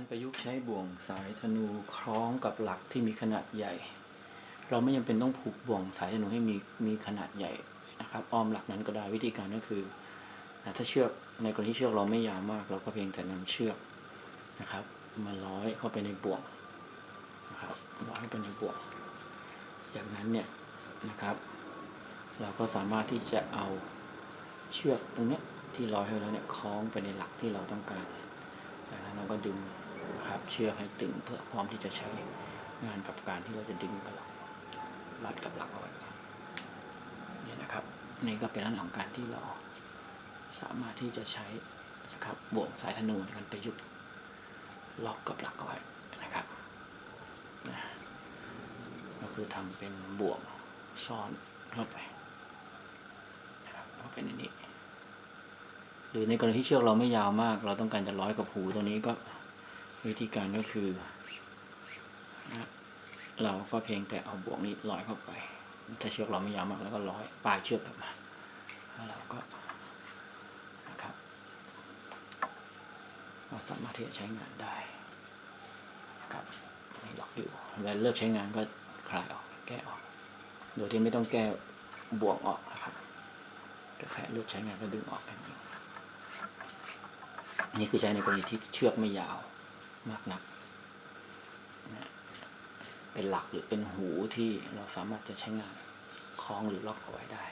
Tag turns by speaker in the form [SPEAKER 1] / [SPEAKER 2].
[SPEAKER 1] การประยุกต์ใช้บ่วงสายธนูคล้องกับหลักที่มีขนาดใหญ่ เราไม่จำเป็นต้องผูกบ่วงสายธนูให้มีมีขนาดใหญ่นะครับอ้อมหลักนั้นก็ได้วิธีการก็คือ ถ้าเชือกในกรณีเชือกเราไม่ยาวมาก เราก็เพียงแต่นำเชือกนะครับ มาร้อยเข้าไปในบ่วงนะครับร้อยเข้าไปในบ่วงจากนั้นเนี่ยนะครับ เราก็สามารถที่จะเอาเชือกตรงนี้ที่ร้อยให้แล้วเนี่ยคล้องไปในหลักที่เราต้องการจากนั้นเราก็ดึง บเชือกให้ตึงเพื่อพร้อมที่จะใช้งานกับการที่เราจะดึงกับหลักรัดกับหลักเอาไว้นี่นะครับ นี่ก็เป็นลักษณะของการที่เราสามารถที่จะใช้นะครับบ่วงสายธนูในการประยุกต์ล็อกกับหลักเอาไว้นะครับก็คือทำเป็นบ่วงซ้อนเข้าไปนะครับก็เป็นอย่างนี้หรือในกรณีที่เชือกเราไม่ยาวมาก เราต้องการจะร้อยกับหูตัวนี้ก็ วิธีการก็คือ เราก็เพียงแต่เอาบ่วงนี้ร้อยเข้าไป ถ้าเชือกเราไม่ยาวมากแล้วก็ร้อยปลายเชือกกลับมาแล้วเราก็นะครับก็สามารถที่จะใช้งานได้นะครับนี่ล็อกอยู่เวลาเลิกใช้งานก็คลายออกแก้ออกโดยที่ไม่ต้องแก้บ่วงออกนะครับก็แค่เลือกใช้งานก็ดึงออกแค่นี้อันนี้คือใช้ในกรณีที่เชือกไม่ยาว มากนักนะเป็นหลักหรือเป็นหูที่เราสามารถจะใช้งานคล้องหรือล็อกเอาไว้ได้